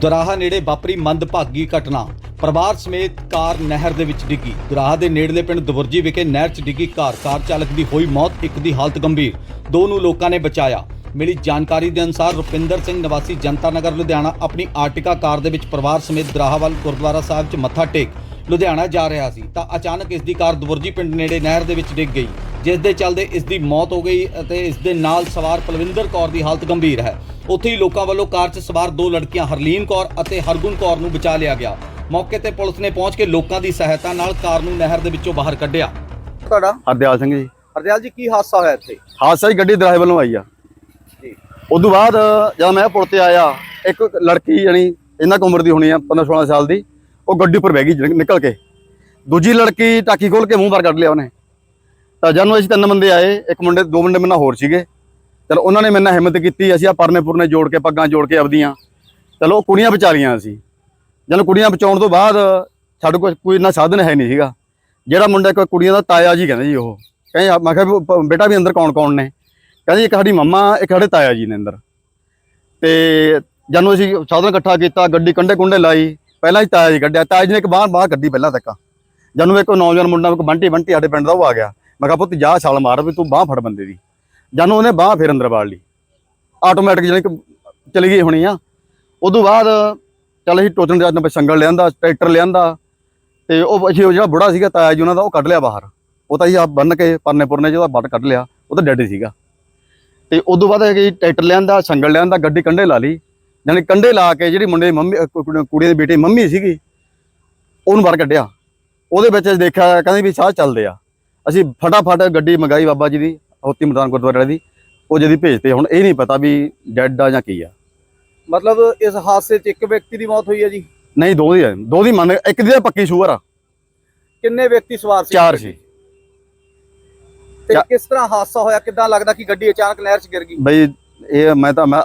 ਦੁਰਾਹਾ ਨੇੜੇ ਵਾਪਰੀ ਮੰਦਭਾਗੀ ਘਟਨਾ। ਪਰਿਵਾਰ ਸਮੇਤ ਕਾਰ ਨਹਿਰ ਦੇ ਵਿੱਚ ਡਿੱਗੀ। ਦੁਰਾਹਾ ਦੇ ਨੇੜਲੇ ਪਿੰਡ ਦਬੁਰਜੀ ਵਿਖੇ ਨਹਿਰ 'ਚ ਡਿੱਗੀ ਕਾਰ। ਕਾਰ ਚਾਲਕ ਦੀ ਹੋਈ ਮੌਤ ਇੱਕ ਦੀ ਹਾਲਤ ਗੰਭੀਰ। ਦੋ ਨੂੰ ਲੋਕਾਂ ਨੇ ਬਚਾਇਆ। ਮਿਲੀ ਜਾਣਕਾਰੀ ਦੇ ਅਨੁਸਾਰ ਰੁਪਿੰਦਰ ਸਿੰਘ ਨਿਵਾਸੀ ਜਨਤਾ ਨਗਰ ਲੁਧਿਆਣਾ ਆਪਣੀ ਆਰਟਿਕਾ ਕਾਰ ਦੇ ਵਿੱਚ ਪਰਿਵਾਰ ਸਮੇਤ ਦੁਰਾਹਾ ਵੱਲ ਗੁਰਦੁਆਰਾ ਸਾਹਿਬ 'ਚ ਮੱਥਾ ਟੇਕ। ਲੁਧਿਆਣਾ ਜਾ ਰਿਹਾ ਸੀ ਤਾਂ ਅਚਾਨਕ ਇਸ ਦੀ ਕਾਰ ਦਬੁਰਜੀ ਪਿੰਡ ਨੇੜੇ ਨਹਿਰ ਦੇ ਵਿੱਚ ਡਿੱਗ ਗਈ। ਜਿਸ ਦੇ ਚੱਲਦੇ ਇਸ ਦੀ ਮੌਤ ਹੋ ਗਈ ਅਤੇ ਇਸ ਦੇ ਨਾਲ ਸਵਾਰ ਪਲਵਿੰਦਰ ਕੌਰ ਦੀ ਹਾਲਤ ਗੰਭੀਰ ਹੈ। ਉੱਥੇ ਹੀ ਲੋਕਾਂ ਵੱਲੋਂ ਕਾਰ 'ਚ ਸਵਾਰ ਦੋ ਲੜਕੀਆਂ ਹਰਲੀਨ ਕੌਰ ਅਤੇ ਹਰਗੁਣ ਕੌਰ ਨੂੰ ਬਚਾ ਲਿਆ ਗਿਆ। ਮੌਕੇ ਤੇ ਪੁਲਿਸ ਨੇ ਪਹੁੰਚ ਕੇ ਲੋਕਾਂ ਦੀ ਸਹਾਇਤਾ ਨਾਲ ਕਾਰ ਨੂੰ ਨਹਿਰ ਦੇ ਵਿੱਚੋਂ ਬਾਹਰ ਕੱਢਿਆ। ਤੁਹਾਡਾ? ਹਰਦਿਆਲ ਸਿੰਘ ਜੀ। ਹਰਦਿਆਲ ਜੀ ਕੀ ਹਾਦਸਾ ਹੋਇਆ ਇੱਥੇ? ਹਾਦਸਾ ਹੀ ਗੱਡੀ ਦਰਾਹੇ ਵੱਲੋਂ ਆਈ ਆ। ਜੀ। ਉਦੋਂ ਬਾਅਦ ਜਦ ਮੈਂ ਪੁਲ ਤੇ ਆਇਆ ਇੱਕ ਲੜਕੀ ਜਣੀ ਇਹਨਾਂ ਕੁ ਉਮਰ ਦੀ ਹੋਣੀ ਆ 15 16 ਸਾਲ ਦੀ ਉਹ ਗੱਡੀ ਉੱਪਰ ਬਹਿ ਗਈ ਨਿਕਲ ਕੇ। ਦੂਜੀ ਲੜਕੀ ਟਾਕੀ ਖੋਲ ਕੇ ਮੂੰਹ ਬਾਹਰ ਕੱਢ ਲਿਆ ਉਹਨੇ। ਤਾਂ ਜਦੋਂ ਅਸੀਂ ਤਿੰਨ ਬੰਦੇ ਆਏ, ਇੱਕ ਮੁੰਡੇ, ਦੋ ਮੁੰਡੇ ਮੇਰੇ ਨਾਲ ਹੋਰ ਸੀਗੇ। ਚਲੋ, ਉਹਨਾਂ ਨੇ ਮੇਰੇ ਨਾਲ ਹਿੰਮਤ ਕੀਤੀ, ਅਸੀਂ ਆ ਪਰਨੇ ਪੁਰਨੇ ਜੋੜ ਕੇ, ਪੱਗਾਂ ਜੋੜ ਕੇ ਆਪਦੀਆਂ। ਚਲੋ, ਉਹ ਕੁੜੀਆਂ ਬਚਾਈਆਂ ਅਸੀਂ। ਜਦੋਂ ਕੁੜੀਆਂ ਬਚਾਉਣ ਤੋਂ ਬਾਅਦ ਸਾਡੇ ਕੋਲ ਕੋਈ ਇੰਨਾ ਸਾਧਨ ਹੈ ਨਹੀਂ ਸੀਗਾ। ਜਿਹੜਾ ਮੁੰਡਾ ਕੋਈ ਕੁੜੀਆਂ ਦਾ ਤਾਇਆ ਜੀ ਕਹਿੰਦੇ ਜੀ ਉਹ। ਕਹਿੰਦੇ, ਮੈਂ ਕਿਹਾ ਬੇਟਾ ਵੀ ਅੰਦਰ ਕੌਣ ਕੌਣ ਨੇ? ਕਹਿੰਦੇ, ਇੱਕ ਸਾਡੀ ਮੰਮਾ, ਇੱਕ ਸਾਡੇ ਤਾਇਆ ਜੀ ਨੇ ਅੰਦਰ। ਤੇ ਜਦੋਂ ਅਸੀਂ ਸਾਧਨ ਇਕੱਠਾ ਕੀਤਾ, ਗੱਡੀ ਕੰਡੇ ਕੁੰਡੇ ਲਾਈ, ਪਹਿਲਾਂ ਹੀ ਤਾਇਆ ਜੀ ਕੱਢਿਆ। ਤਾਇਆ ਜੀ ਨੇ ਇੱਕ ਬਾਹਰ ਬਾਹਰ ਕੱਢੀ ਪਹਿਲਾਂ ਤੱਕ। ਜਦੋਂ ਇੱਕ ਨੌਜਵਾਨ ਮੁੰਡਾ, ਇੱਕ ਬੰਟੀ ਬੰਟੀ ਸਾਡੇ ਪਿੰਡ ਦਾ, ਉਹ ਆ ਗਿਆ। ਮੈਂ ਕਿਹਾ ਪੁੱਤ ਜਾ ਛਾਲ ਮਾਰ ਵੀ ਤੂੰ ਬਾਹ ਫੜ ਬੰਦੇ ਦੀ। ਜਦੋਂ ਉਹਨੇ ਬਾਹ ਫਿਰ ਅੰਦਰ ਵਾੜ ਲਈ। ਆਟੋਮੈਟਿਕ ਜਿਹੜੀ ਕਿ ਚਲੀ ਗਈ ਹੋਣੀ ਆ। ਉਦੋਂ ਬਾਅਦ ਚੱਲ ਅਸੀਂ ਟੋਚਣ ਦੇ ਅੱਜ ਸੰਗਲ ਲਿਆਂਦਾ, ਟਰੈਕਟਰ ਲਿਆਂਦਾ। ਤੇ ਉਹ ਅਸੀਂ ਉਹ ਜਿਹੜਾ ਬੁੜਾ ਸੀਗਾ, ਤਾਇਆ ਜੀ ਉਹਨਾਂ ਦਾ, ਉਹ ਕੱਢ ਲਿਆ ਬਾਹਰ। ਉਹ ਤਾਂ ਅਸੀਂ ਆਪ ਬੰਨ ਕੇ ਪਰਨੇ ਪੁਰਨੇ ਜਿਹਦਾ ਬੱਟ ਕੱਢ ਲਿਆ, ਉਹ ਤਾਂ ਡੈਡ ਸੀਗਾ। ਤੇ ਉਦੋਂ ਬਾਅਦ ਹੈਗੀ ਟਰੈਕਟਰ ਲਿਆਂਦਾ, ਸੰਗਲ ਲਿਆਂਦਾ, ਗੱਡੀ ਕੰਡੇ ਲਾ ਲਈ। ਜਾਣੀ ਕੰਡੇ ਲਾ ਕੇ ਜਿਹੜੀ ਮੁੰਡੇ ਦੀ ਮੰਮੀ ਕੁੜੀ ਕੁੜੀ ਦੀ ਬੇਟੀ ਮੰਮੀ ਸੀਗੀ, ਉਹਨੂੰ ਬਾਹਰ ਕੱਢਿਆ। ਉਹਦੇ ਵਿੱਚ ਅਸੀਂ ਦੇਖਿਆ, ਕਹਿੰਦੇ ਵੀ ਸਾਹ ਚੱਲਦੇ ਆ। ਅਸੀਂ ਫਟਾਫਟ ਗੱਡੀ ਮੰਗਾਈ ਬਾਬਾ ਜੀ ਦੀ ਹੋਤੀ ਮਦਾਨ ਗੁਰਦੁਆਰੇ ਦੀ। ਉਹ ਜਿਹਦੀ ਭੇਜਤੇ ਹੁਣ ਇਹ ਨਹੀਂ ਪਤਾ ਵੀ ਡੈਡ ਆ ਜਾਂ ਕੀ ਆ। ਮਤਲਬ ਇਸ ਹਾਦਸੇ 'ਚ ਇੱਕ ਵਿਅਕਤੀ ਦੀ ਮੌਤ ਹੋਈ ਹੈ ਜੀ? ਨਹੀਂ ਦੋ ਦੀ ਆ। ਦੋ ਦੀ ਮੰਨ ਇੱਕ ਦੀ ਤਾਂ ਪੱਕੀ ਸ਼ੂਅਰ ਆ। ਕਿੰਨੇ ਵਿਅਕਤੀ ਸਵਾਰ ਸੀ? ਚਾਰ ਸੀ। ਤੇ ਕਿਸ ਤਰ੍ਹਾਂ ਹਾਦਸਾ ਹੋਇਆ? ਕਿੱਦਾਂ ਲੱਗਦਾ ਕਿ ਗੱਡੀ ਅਚਾਨਕ ਨਹਿਰ 'ਚ ਗਿਰ ਗਈ? ਬਈ ਇਹ ਮੈਂ ਤਾਂ ਮੈਂ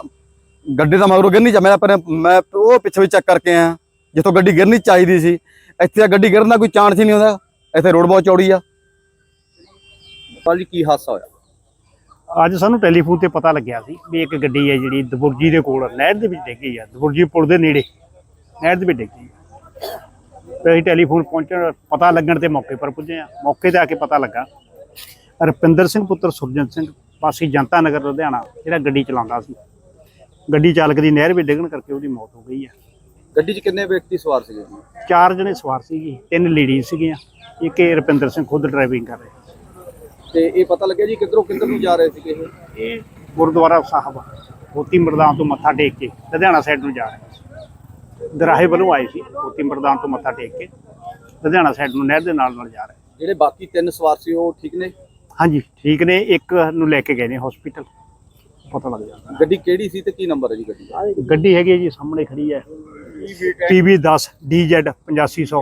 ਗੱਡੀ ਤਾਂ ਮਗਰੋਂ ਗਿਰਨੀ ਚਾ ਮੈਂ ਪਰ ਮੈਂ ਉਹ ਪਿੱਛੇ ਵੀ ਚੈੱਕ ਕਰਕੇ ਆਇਆ। ਜਿੱਥੋਂ ਗੱਡੀ ਗਿਰਨੀ ਚਾਹੀਦੀ ਸੀ। ਇੱਥੇ ਗੱਡੀ ਗਿਰਨ ਦਾ ਕੋਈ ਚਾਂਸ ਹੀ ਨਹੀਂ ਹੁੰਦਾ। ਇੱਥੇ ਰੋਡ ਬਹੁਤ ਚੌੜੀ ਆ। ਜੀ ਕੀ ਹਾਦਸਾ ਹੋਇਆ? ਅੱਜ ਸਾਨੂੰ ਟੈਲੀਫੋਨ ਤੇ ਪਤਾ ਲੱਗਿਆ ਸੀ ਵੀ ਇੱਕ ਗੱਡੀ ਹੈ ਜਿਹੜੀ ਦਬੁਰਜੀ ਦੇ ਕੋਲ ਨਹਿਰ ਦੇ ਵਿੱਚ ਡਿੱਗੀ ਆ ਦਬੁਰਜੀ ਪੁਲ ਦੇ ਨੇੜੇ ਨਹਿਰ ਦੇ ਵਿੱਚ ਡਿੱਗੀ। ਤੇ ਅਸੀਂ ਟੈਲੀਫੋਨ ਪਹੁੰਚਣ ਪਤਾ ਲੱਗਣ ਤੇ ਮੌਕੇ ਪਰ ਪੁੱਜੇ ਆ ਮੌਕੇ ਤੇ ਆ ਕੇ ਪਤਾ ਲੱਗਾ ਰੁਪਿੰਦਰ ਸਿੰਘ ਪੁੱਤਰ ਸੁਰਜਨ ਸਿੰਘ ਵਾਸੀ ਜਨਤਾ ਨਗਰ ਲੁਧਿਆਣਾ ਜਿਹੜਾ ਗੱਡੀ ਚਲਾਉਂਦਾ ਸੀ। ਗੱਡੀ ਚਾਲਕ ਦੀ ਨਹਿਰ ਵਿੱਚ ਡਿੱਗਣ ਕਰਕੇ ਉਹਦੀ ਮੌਤ ਹੋ ਗਈ ਆ। ਗੱਡੀ 'ਚ ਕਿੰਨੇ ਵਿਅਕਤੀ ਸਵਾਰ ਸੀਗੇ? ਜੀ ਚਾਰ ਜਣੇ ਸਵਾਰ ਸੀਗੇ ਤਿੰਨ ਲੇਡੀਜ਼ ਸੀਗੀਆਂ। ਇੱਕ ਰੁਪਿੰਦਰ ਸਿੰਘ ਖੁਦ ਡਰਾਈਵਿੰਗ ਕਰ ਰਿਹਾ। ਤੇ ਇਹ ਪਤਾ ਲੱਗਿਆ ਜੀ ਕਿੱਧਰੋਂ ਕਿੱਧਰ ਨੂੰ ਜਾ ਰਹੇ ਸੀਗੇ ਇਹ? ਇਹ ਗੁਰਦੁਆਰਾ ਸਾਹਿਬ ਮੋਤੀ ਮਰਦਾਨ ਤੋਂ ਮੱਥਾ ਟੇਕ ਕੇ ਲੁਧਿਆਣਾ ਸਾਈਡ ਨੂੰ ਜਾ ਰਹੇ ਸੀ। ਦਰਾਹੇ ਵੱਲੋਂ ਆਏ ਸੀ ਮੋਤੀ ਮਰਦਾਨ ਤੋਂ ਮੱਥਾ ਟੇਕ ਕੇ ਲੁਧਿਆਣਾ ਸਾਈਡ ਨੂੰ ਨਹਿਰ ਦੇ ਨਾਲ ਨਾਲ ਜਾ ਰਹੇ। ਜਿਹੜੇ ਬਾਕੀ ਤਿੰਨ ਸਵਾਰ ਸੀ ਉਹ ਠੀਕ ਨੇ? ਹਾਂਜੀ ਠੀਕ ਨੇ। ਇੱਕ ਨੂੰ ਲੈ ਕੇ ਗਏ ਨੇ ਹਸਪੀਟਲ ਪਤਾ ਲੱਗ ਜਾਂਦਾ। ਗੱਡੀ ਕਿਹੜੀ ਸੀ ਤੇ ਕੀ ਨੰਬਰ ਹੈ ਜੀ ਗੱਡੀ ਦਾ? ਗੱਡੀ ਹੈਗੀ ਹੈ ਜੀ ਸਾਹਮਣੇ ਖੜੀ ਹੈ। PB 10 DZ 8500